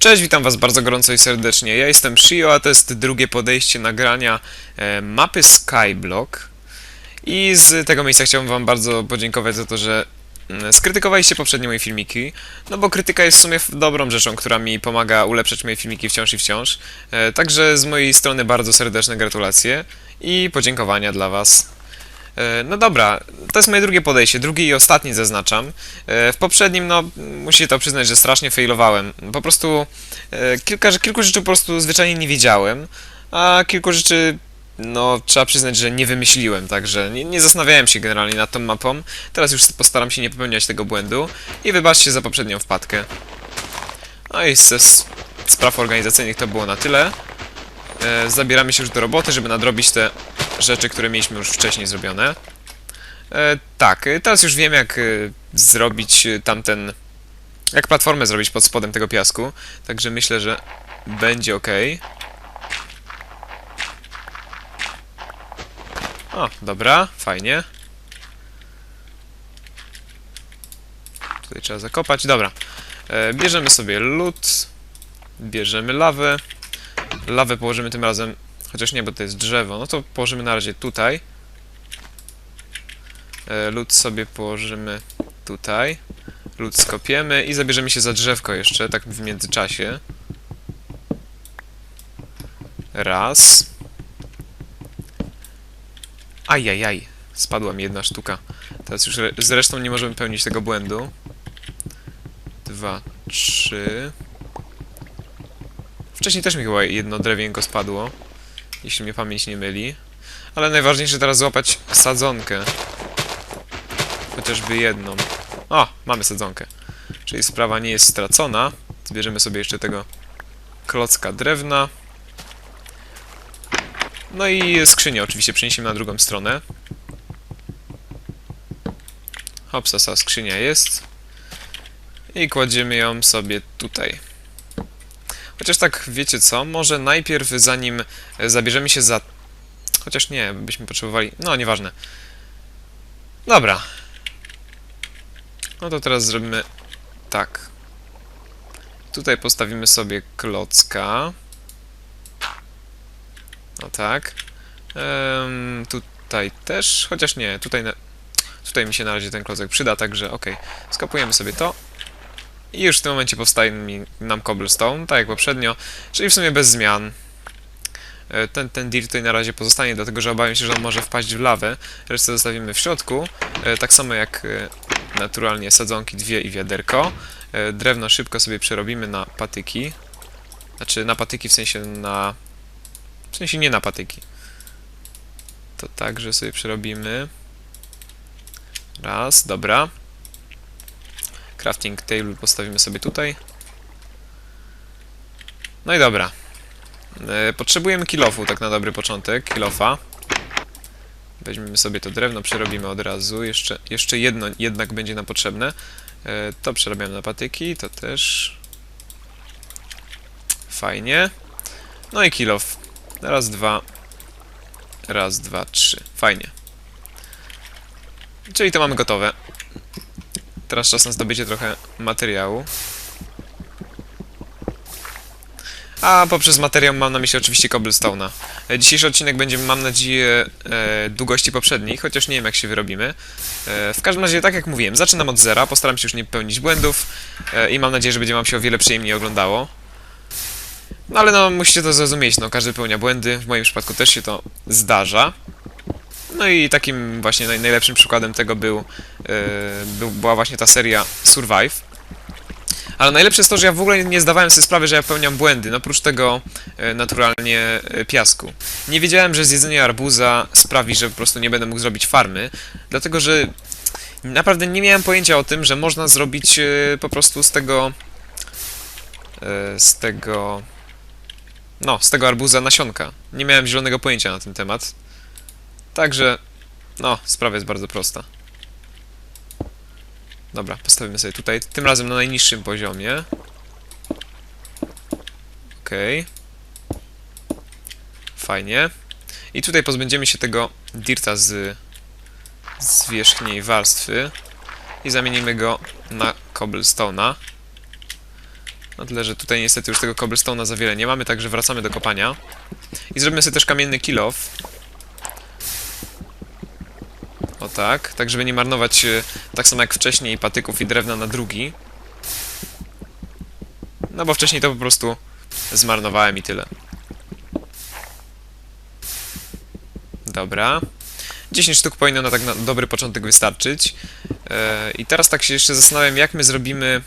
Cześć, witam was bardzo gorąco i serdecznie. Ja jestem Shio, a to jest drugie podejście nagrania e, mapy Skyblock. I z tego miejsca chciałbym wam bardzo podziękować za to, że mm, skrytykowaliście poprzednie moje filmiki. No bo krytyka jest w sumie dobrą rzeczą, która mi pomaga ulepszać moje filmiki wciąż i wciąż. E, także z mojej strony bardzo serdeczne gratulacje i podziękowania dla was. E, No dobra, to jest moje drugie podejście, drugie i ostatnie zaznaczam. E, W poprzednim, no, musicie to przyznać, że strasznie failowałem. Po prostu e, kilka, kilku rzeczy po prostu zwyczajnie nie wiedziałem, a kilku rzeczy, no, trzeba przyznać, że nie wymyśliłem, także nie, nie zastanawiałem się generalnie nad tą mapą. Teraz już postaram się nie popełniać tego błędu i wybaczcie za poprzednią wpadkę. No i ze spraw organizacyjnych to było na tyle. E, Zabieramy się już do roboty, żeby nadrobić te rzeczy, które mieliśmy już wcześniej zrobione. E, tak, e, teraz już wiem jak zrobić tamten... Jak platformę zrobić pod spodem tego piasku, także myślę, że będzie ok. O, dobra, fajnie. Tutaj trzeba zakopać, dobra. Bierzemy sobie lód, bierzemy lawę. Lawę położymy tym razem, chociaż nie, bo to jest drzewo, no to położymy na razie tutaj. E, Lód sobie położymy tutaj. Lód skopiemy i zabierzemy się za drzewko jeszcze, tak w międzyczasie. Raz. Ajajaj, spadła mi jedna sztuka. Teraz już re- zresztą nie możemy pełnić tego błędu. Dwa, trzy. Wcześniej też mi chyba jedno drewienko spadło, jeśli mnie pamięć nie myli. Ale najważniejsze teraz złapać sadzonkę. Chociażby jedną. O, mamy sadzonkę. Czyli sprawa nie jest stracona. Zbierzemy sobie jeszcze tego klocka drewna. No i skrzynię oczywiście przeniesiemy na drugą stronę. Hopsasa, skrzynia jest. I kładziemy ją sobie tutaj. Chociaż tak, wiecie co, może najpierw zanim e, zabierzemy się za... Chociaż nie, byśmy potrzebowali... No, nieważne. Dobra. No to teraz zrobimy tak. Tutaj postawimy sobie klocka. No tak. Tutaj też, chociaż nie, tutaj, na... tutaj mi się na razie ten klocek przyda, także okej. Skopujemy sobie to. I już w tym momencie powstaje mi, nam cobblestone, tak jak poprzednio, czyli w sumie bez zmian. E, Ten, ten dirt tutaj na razie pozostanie, dlatego że obawiam się, że on może wpaść w lawę. Resztę zostawimy w środku, e, tak samo jak e, naturalnie sadzonki dwie i wiaderko. Drewno szybko sobie przerobimy na patyki. Znaczy na patyki w sensie na... W sensie nie na patyki. To także sobie przerobimy. Raz, dobra. Crafting table postawimy sobie tutaj. No i dobra. E, potrzebujemy kilofu, tak na dobry początek. Kilofa. Weźmiemy sobie to drewno, przerobimy od razu. Jeszcze, jeszcze jedno jednak będzie nam potrzebne. E, to przerabiamy na patyki, to też. Fajnie. No i kilof. Raz, dwa. Raz, dwa, trzy. Fajnie. Czyli to mamy gotowe. Teraz czas na zdobycie trochę materiału. A poprzez materiał mam na myśli oczywiście cobblestone'a. E, Dzisiejszy odcinek będzie, mam nadzieję, e, długości poprzednich, chociaż nie wiem jak się wyrobimy. E, w każdym razie, tak jak mówiłem, zaczynam od zera, postaram się już nie popełnić błędów e, i mam nadzieję, że będzie wam się o wiele przyjemniej oglądało. No ale no, musicie to zrozumieć, no każdy pełnia błędy, w moim przypadku też się to zdarza. No i takim właśnie naj, najlepszym przykładem tego był, e, był, była właśnie ta seria Survive. Ale najlepsze jest to, że ja w ogóle nie zdawałem sobie sprawy, że ja popełniam błędy, no oprócz tego e, naturalnie e, piasku. Nie wiedziałem, że zjedzenie arbuza sprawi, że po prostu nie będę mógł zrobić farmy, dlatego że naprawdę nie miałem pojęcia o tym, że można zrobić po prostu z tego z tego no, z tego arbuza nasionka. Nie miałem zielonego pojęcia na ten temat. Także, no, sprawa jest bardzo prosta. Dobra, postawimy sobie tutaj, tym razem na najniższym poziomie. Okej. Fajnie. I tutaj pozbędziemy się tego dirta z, z wierzchniej warstwy i zamienimy go na cobblestone'a. Na tyle, że tutaj niestety już tego cobblestone'a za wiele nie mamy, także wracamy do kopania. I zrobimy sobie też kamienny kill off. O tak, tak żeby nie marnować e, tak samo jak wcześniej patyków i drewna na drugi. No bo wcześniej to po prostu zmarnowałem i tyle. Dobra. 10 sztuk powinno na tak na dobry początek wystarczyć. E, I teraz tak się jeszcze zastanawiam, jak my zrobimy...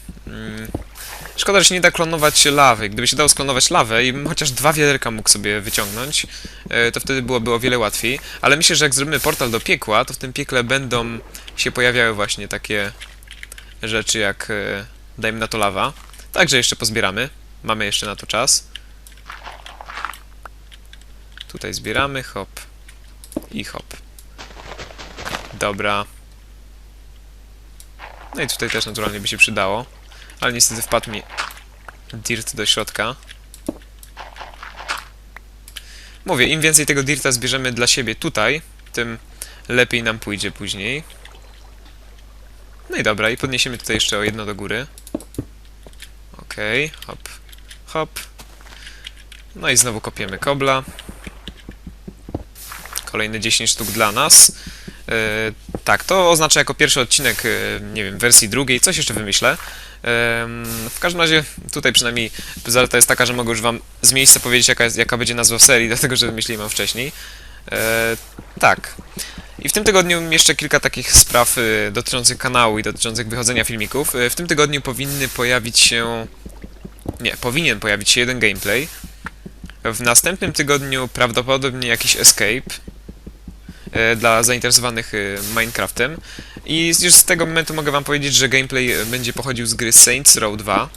Szkoda, że się nie da klonować lawy. Gdyby się dało sklonować lawę i chociaż dwa wiaderka mógł sobie wyciągnąć, e, to wtedy byłoby o wiele łatwiej. Ale myślę, że jak zrobimy portal do piekła, to w tym piekle będą się pojawiały właśnie takie rzeczy jak, e, dajmy na to lawa. Także jeszcze pozbieramy. Mamy jeszcze na to czas. Tutaj zbieramy, hop. I hop. Dobra. No i tutaj też naturalnie by się przydało. Ale niestety wpadł mi dirt do środka. Mówię, im więcej tego dirta zbierzemy dla siebie tutaj, tym lepiej nam pójdzie później. No i dobra, i podniesiemy tutaj jeszcze o jedno do góry. Okej, hop, hop. No i znowu kopiemy kobla. Kolejne 10 sztuk dla nas. E, tak, to oznacza jako pierwszy odcinek, e, nie wiem, wersji drugiej, coś jeszcze wymyślę. W każdym razie tutaj przynajmniej zaleta jest taka, że mogę już wam z miejsca powiedzieć jaka, jest, jaka będzie nazwa serii, dlatego że wymyśliłem ją wcześniej. E, tak. I w tym tygodniu jeszcze kilka takich spraw e, dotyczących kanału i dotyczących wychodzenia filmików. E, w tym tygodniu powinny pojawić się... Nie, powinien pojawić się jeden gameplay. W następnym tygodniu prawdopodobnie jakiś escape dla zainteresowanych e, Minecraftem. I już z tego momentu mogę wam powiedzieć, że gameplay e, będzie pochodził z gry Saints Row 2.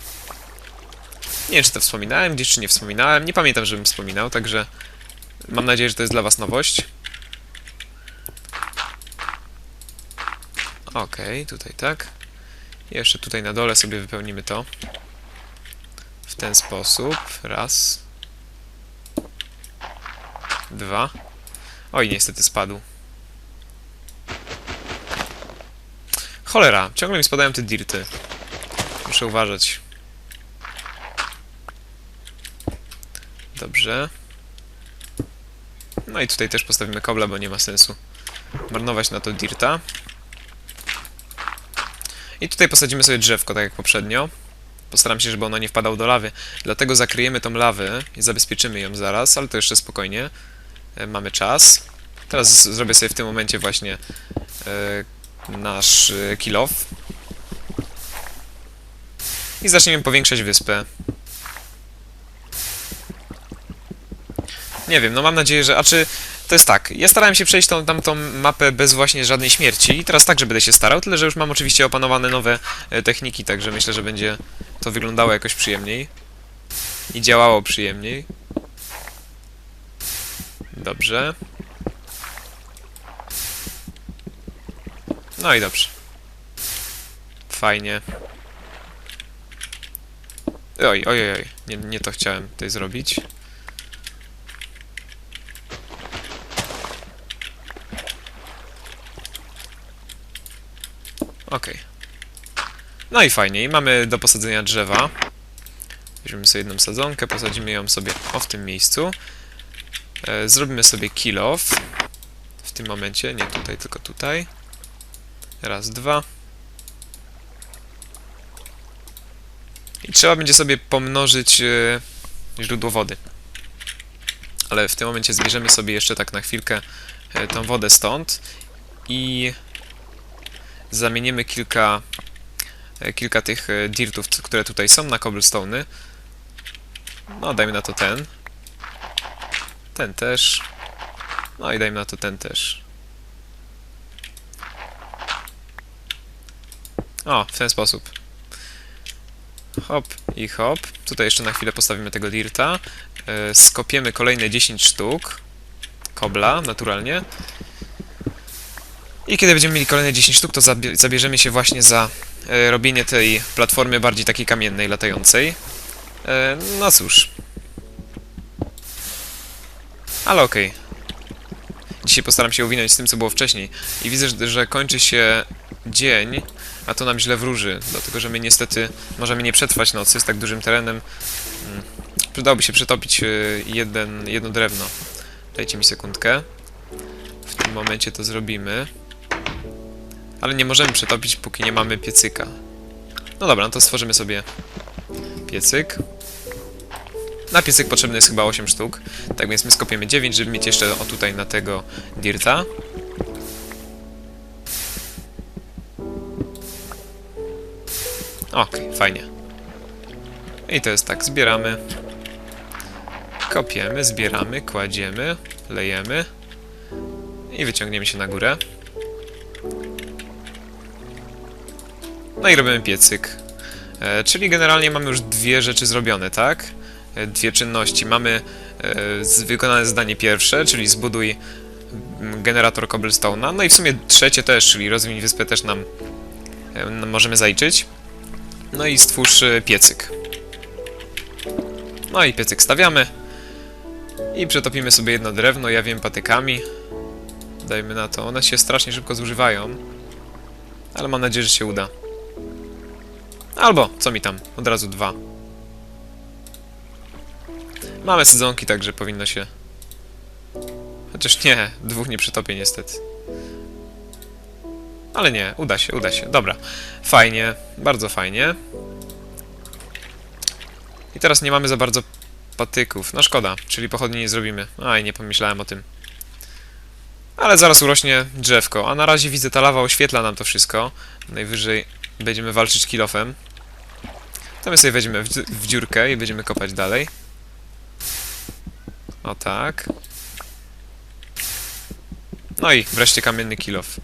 Nie wiem, czy to wspominałem gdzieś, czy nie wspominałem. Nie pamiętam, żebym wspominał, także mam nadzieję, że to jest dla was nowość. Okej, tutaj tak. Jeszcze tutaj na dole sobie wypełnimy to. W ten sposób. Raz. Dwa. Oj, niestety spadł. Cholera, ciągle mi spadają te dirty. Muszę uważać. Dobrze. No i tutaj też postawimy kobla, bo nie ma sensu marnować na to dirta. I tutaj posadzimy sobie drzewko, tak jak poprzednio. Postaram się, żeby ono nie wpadał do lawy. Dlatego zakryjemy tą lawę i zabezpieczymy ją zaraz, ale to jeszcze spokojnie. E, mamy czas. Teraz zrobię sobie w tym momencie właśnie e, nasz e, kill off. I zaczniemy powiększać wyspę. Nie wiem, no mam nadzieję, że... A czy to jest tak, ja starałem się przejść tą, tamtą mapę bez właśnie żadnej śmierci i teraz także będę się starał, tyle że już mam oczywiście opanowane nowe techniki, także myślę, że będzie to wyglądało jakoś przyjemniej i działało przyjemniej. Dobrze. No i dobrze. Fajnie. Oj, oj, oj, nie, nie to chciałem tutaj zrobić. Okej. No i fajnie, i mamy do posadzenia drzewa. Weźmiemy sobie jedną sadzonkę, posadzimy ją sobie o w tym miejscu. E, zrobimy sobie kill off. W tym momencie, nie tutaj, tylko tutaj. Raz, dwa. I trzeba będzie sobie pomnożyć e, źródło wody. Ale w tym momencie zbierzemy sobie jeszcze tak na chwilkę e, tą wodę stąd. I zamienimy kilka, kilka tych dirtów, które tutaj są na cobblestone'y. No, dajmy na to ten. Ten też. No i dajmy na to ten też. O, w ten sposób. Hop i hop. Tutaj jeszcze na chwilę postawimy tego dirta. E, Skopiemy kolejne 10 sztuk. Kobla, naturalnie. I kiedy będziemy mieli kolejne 10 sztuk, to zabie- zabierzemy się właśnie za e, robienie tej platformy bardziej takiej kamiennej, latającej. E, no cóż. Ale okej. Dzisiaj postaram się uwinąć z tym, co było wcześniej. I widzę, że, że kończy się dzień, a to nam źle wróży, dlatego że my niestety możemy nie przetrwać nocy z tak dużym terenem. Mm, Przydałoby się przetopić y, jeden, jedno drewno. Dajcie mi sekundkę. W tym momencie to zrobimy. Ale nie możemy przetopić, póki nie mamy piecyka. No dobra, no to stworzymy sobie piecyk. Na piecyk potrzebny jest chyba 8 sztuk. Tak więc my skopiemy 9, żeby mieć jeszcze o tutaj na tego dirta. Okej, fajnie. I to jest tak, zbieramy. Kopiemy, zbieramy, kładziemy, lejemy. I wyciągniemy się na górę. No i robimy piecyk. E, czyli generalnie mamy już dwie rzeczy zrobione, tak? Dwie czynności. Mamy e, wykonane zadanie pierwsze, czyli zbuduj mm, generator cobblestone'a. No i w sumie trzecie też, czyli rozwój wyspę też nam e, n- możemy zaliczyć. No i stwórz e, piecyk. No i piecyk stawiamy. I przetopimy sobie jedno drewno, ja wiem, patykami. Dajmy na to. One się strasznie szybko zużywają. Ale mam nadzieję, że się uda. Albo, co mi tam, od razu dwa. Mamy sadzonki, także powinno się... Chociaż nie, dwóch nie przetopię niestety. Ale nie, uda się, uda się. Dobra, fajnie, bardzo fajnie. I teraz nie mamy za bardzo patyków. No szkoda, czyli pochodni nie zrobimy. Aj, nie pomyślałem o tym. Ale zaraz urośnie drzewko, a na razie widzę ta lawa oświetla nam to wszystko. Najwyżej będziemy walczyć kilofem. To my sobie weźmiemy w dziurkę i będziemy kopać dalej. O tak. No i wreszcie kamienny kilof.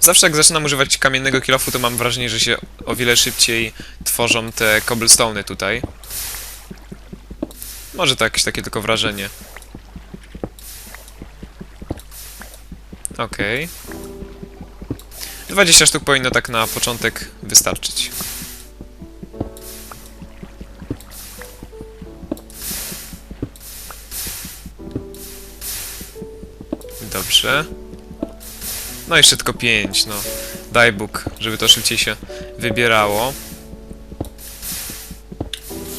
Zawsze jak zaczynam używać kamiennego kilofu, to mam wrażenie, że się o wiele szybciej tworzą te cobblestone'y tutaj. Może to jakieś takie tylko wrażenie. Okej. 20 sztuk powinno tak na początek wystarczyć. Dobrze. No jeszcze tylko 5, no. Daj Bóg, żeby to szybciej się wybierało.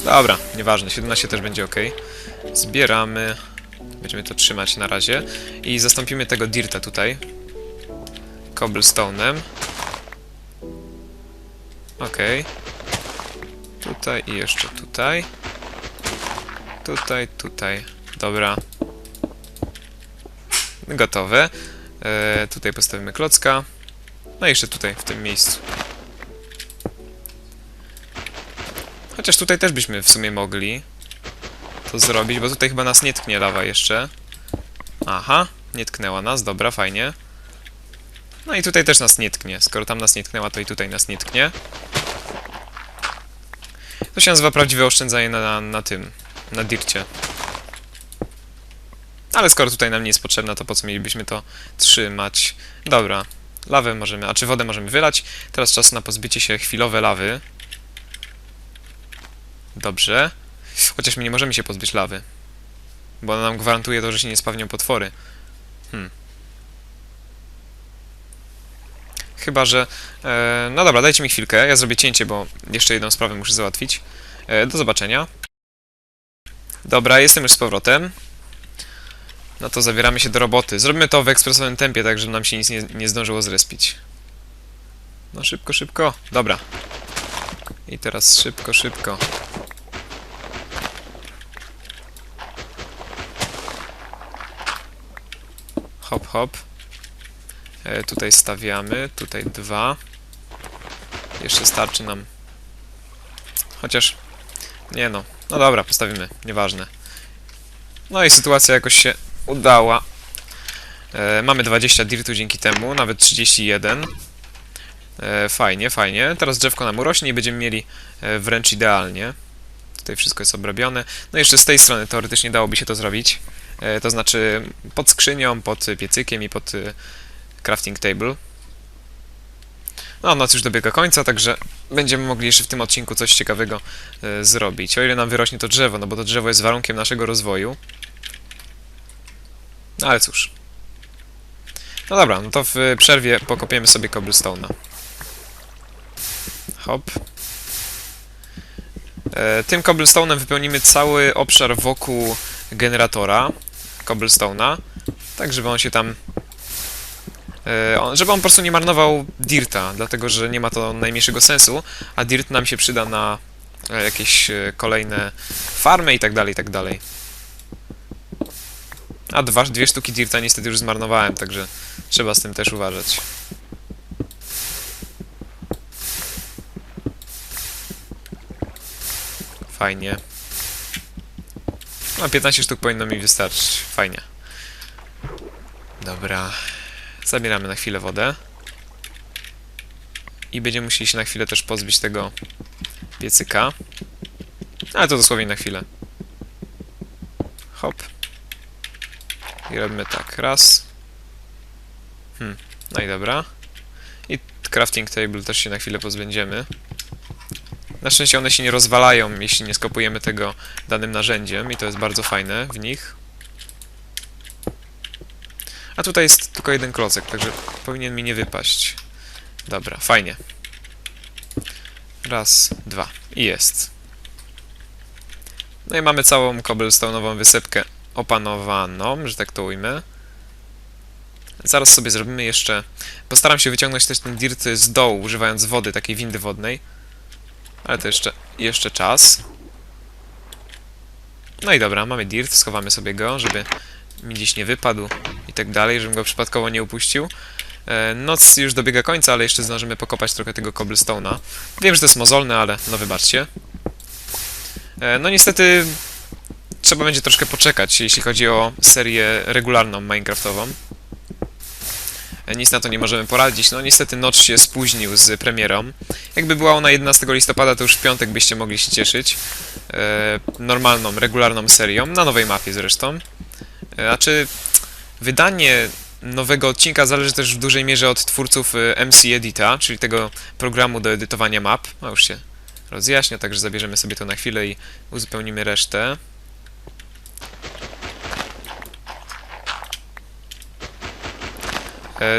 Dobra, nieważne, 17 też będzie ok. Zbieramy. Będziemy to trzymać na razie. I zastąpimy tego dirta tutaj. Cobblestone'em. Okej. Tutaj i jeszcze tutaj. Tutaj, tutaj. Dobra. Gotowe. E, tutaj postawimy klocka. No i jeszcze tutaj, w tym miejscu. Chociaż tutaj też byśmy w sumie mogli to zrobić, bo tutaj chyba nas nie tknie lawa jeszcze. Aha, nie tknęła nas, dobra, fajnie. No i tutaj też nas nie tknie. Skoro tam nas nie tknęła, to i tutaj nas nie tknie. To się nazywa prawdziwe oszczędzanie na, na, na tym, na dircie. Ale skoro tutaj nam nie jest potrzebna, to po co mielibyśmy to trzymać? Dobra, lawę możemy, a czy wodę możemy wylać? Teraz czas na pozbycie się chwilowe lawy. Dobrze. Chociaż my nie możemy się pozbyć lawy. Bo ona nam gwarantuje to, że się nie spawnią potwory. Hmm. Chyba, że... E, no dobra, dajcie mi chwilkę. Ja zrobię cięcie, bo jeszcze jedną sprawę muszę załatwić. E, do zobaczenia. Dobra, jestem już z powrotem. No to zabieramy się do roboty. Zrobimy to w ekspresowym tempie, tak żeby nam się nic nie, nie zdążyło zrespić. No szybko, szybko. Dobra. I teraz szybko, szybko. Hop, hop. E, tutaj stawiamy, tutaj dwa. Jeszcze starczy nam. Chociaż... Nie no. No dobra, postawimy. Nieważne. No i sytuacja jakoś się udała. E, mamy 20 dirtu dzięki temu, nawet 31. E, fajnie, fajnie. Teraz drzewko nam urośnie i będziemy mieli e, wręcz idealnie. Tutaj wszystko jest obrobione. No jeszcze z tej strony teoretycznie dałoby się to zrobić. E, to znaczy pod skrzynią, pod piecykiem i pod e, crafting table. No, noc już dobiega końca, także będziemy mogli jeszcze w tym odcinku coś ciekawego e, zrobić. O ile nam wyrośnie to drzewo, no bo to drzewo jest warunkiem naszego rozwoju. No ale cóż. No dobra, no to w przerwie pokopiemy sobie cobblestone'a. hop. E, tym cobblestone'em wypełnimy cały obszar wokół generatora cobblestone'a, tak żeby on się tam e, żeby on po prostu nie marnował dirta, dlatego że nie ma to najmniejszego sensu, a dirt nam się przyda na e, jakieś kolejne farmy i tak dalej, i tak dalej. A dwa, dwie sztuki dirta niestety już zmarnowałem, także trzeba z tym też uważać. Fajnie. No, 15 sztuk powinno mi wystarczyć. Fajnie. Dobra. Zabieramy na chwilę wodę. I będziemy musieli się na chwilę też pozbyć tego piecyka. Ale to dosłownie na chwilę. Hop. I robimy tak. Raz. Hmm. No i dobra. I crafting table też się na chwilę pozbędziemy. Na szczęście one się nie rozwalają, jeśli nie skopujemy tego danym narzędziem i to jest bardzo fajne w nich. A tutaj jest tylko jeden klocek, także powinien mi nie wypaść. Dobra, fajnie. Raz, dwa. I jest. No i mamy całą cobblestone'ową wysepkę opanowaną, że tak to ujmę. Zaraz sobie zrobimy jeszcze... Postaram się wyciągnąć też ten dirt z dołu, używając wody, takiej windy wodnej. Ale to jeszcze, jeszcze czas. No i dobra, mamy dirt, schowamy sobie go, żeby mi gdzieś nie wypadł i tak dalej, żebym go przypadkowo nie upuścił. E, Noc już dobiega końca, ale jeszcze zdążymy pokopać trochę tego cobblestone'a. Wiem, że to jest mozolne, ale no wybaczcie. E, No niestety trzeba będzie troszkę poczekać, jeśli chodzi o serię regularną Minecraftową. E, Nic na to nie możemy poradzić. No niestety Notch się spóźnił z premierą. Jakby była ona 11 listopada, to już w piątek byście mogli się cieszyć. E, normalną, regularną serią, na nowej mapie zresztą. E, a czy wydanie nowego odcinka zależy też w dużej mierze od twórców MC Edita, czyli tego programu do edytowania map. A już się rozjaśnia, także zabierzemy sobie to na chwilę i uzupełnimy resztę.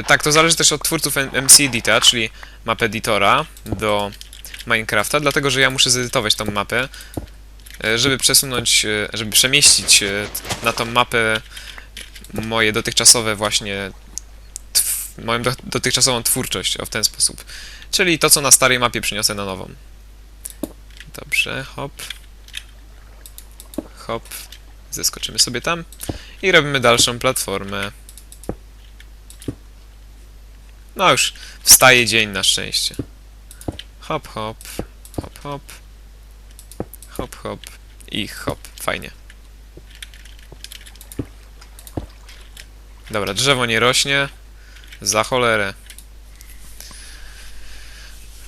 Tak, to zależy też od twórców MC Edita, czyli map editora do Minecrafta, dlatego że ja muszę zedytować tą mapę, e, żeby przesunąć, e, żeby przemieścić e, na tą mapę moje dotychczasowe właśnie moją do, dotychczasową twórczość, o w ten sposób. Czyli to, co na starej mapie przyniosę na nową. Dobrze, hop. Hop. Zeskoczymy sobie tam i robimy dalszą platformę. No już, wstaje dzień na szczęście. Hop, hop, hop, hop. Hop, hop i hop. Fajnie. Dobra, drzewo nie rośnie. Za cholerę.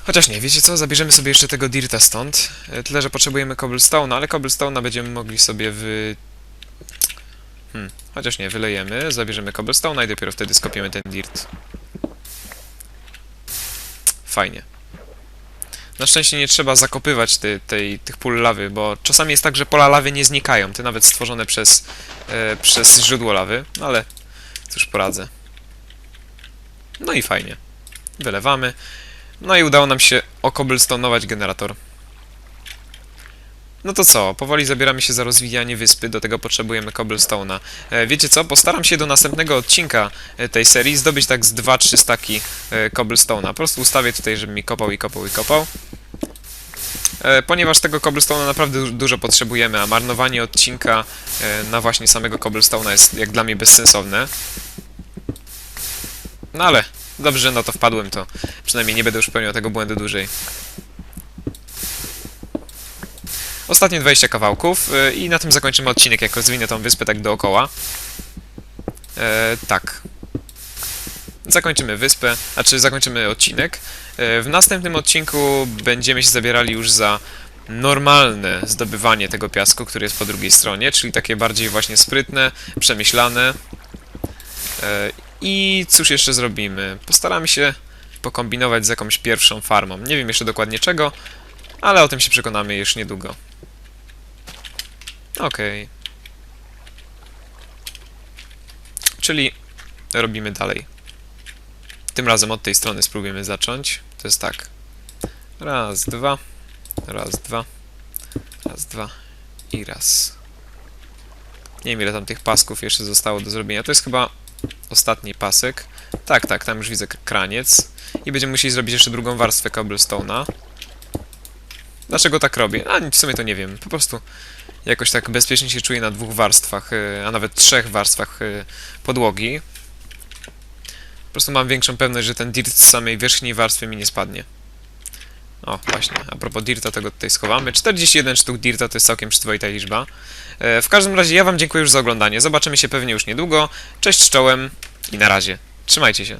Chociaż nie, wiecie co? Zabierzemy sobie jeszcze tego dirta stąd. E, Tyle, że potrzebujemy cobblestone, ale cobblestone będziemy mogli sobie wy... Hmm, chociaż nie, wylejemy, zabierzemy cobblestone i dopiero wtedy skopiemy ten dirt. Fajnie. Na szczęście nie trzeba zakopywać tej, tej, tych pól lawy, bo czasami jest tak, że pola lawy nie znikają, te nawet stworzone przez, e, przez źródło lawy, ale cóż poradzę. No i fajnie. Wylewamy. No i udało nam się okobblestonować generator. No to co, powoli zabieramy się za rozwijanie wyspy, do tego potrzebujemy cobblestone'a. E, wiecie co, postaram się do następnego odcinka e, tej serii zdobyć tak z 2-3 staki e, cobblestone'a. Po prostu ustawię tutaj, żeby mi kopał i kopał i kopał. Ponieważ tego cobblestone'a naprawdę du- dużo potrzebujemy, a marnowanie odcinka na właśnie samego cobblestone'a jest jak dla mnie bezsensowne. No ale dobrze, na to wpadłem, to przynajmniej nie będę już popełniał tego błędu dłużej. Ostatnie 20 kawałków y, i na tym zakończymy odcinek, jak rozwinę tą wyspę tak dookoła. E, tak. Zakończymy wyspę, znaczy zakończymy odcinek. E, w następnym odcinku będziemy się zabierali już za normalne zdobywanie tego piasku, który jest po drugiej stronie, czyli takie bardziej właśnie sprytne, przemyślane. E, I cóż jeszcze zrobimy? Postaramy się pokombinować z jakąś pierwszą farmą. Nie wiem jeszcze dokładnie czego, ale o tym się przekonamy już niedługo. Okej. Czyli robimy dalej. Tym razem od tej strony spróbujemy zacząć. To jest tak. Raz, dwa. Raz, dwa. Raz, dwa. I raz. Nie wiem ile tam tych pasków jeszcze zostało do zrobienia. To jest chyba ostatni pasek. Tak, tak, tam już widzę kraniec. I będziemy musieli zrobić jeszcze drugą warstwę cobblestone'a. Dlaczego tak robię? A w sumie to nie wiem. Po prostu jakoś tak bezpiecznie się czuję na dwóch warstwach, y, a nawet trzech warstwach y, podłogi. Po prostu mam większą pewność, że ten dirt z samej wierzchniej warstwy mi nie spadnie. O, właśnie, a propos dirta, tego tutaj schowamy. 41 sztuk dirta to jest całkiem przyzwoita liczba. E, W każdym razie ja wam dziękuję już za oglądanie. Zobaczymy się pewnie już niedługo. Cześć czołem i na razie. Trzymajcie się.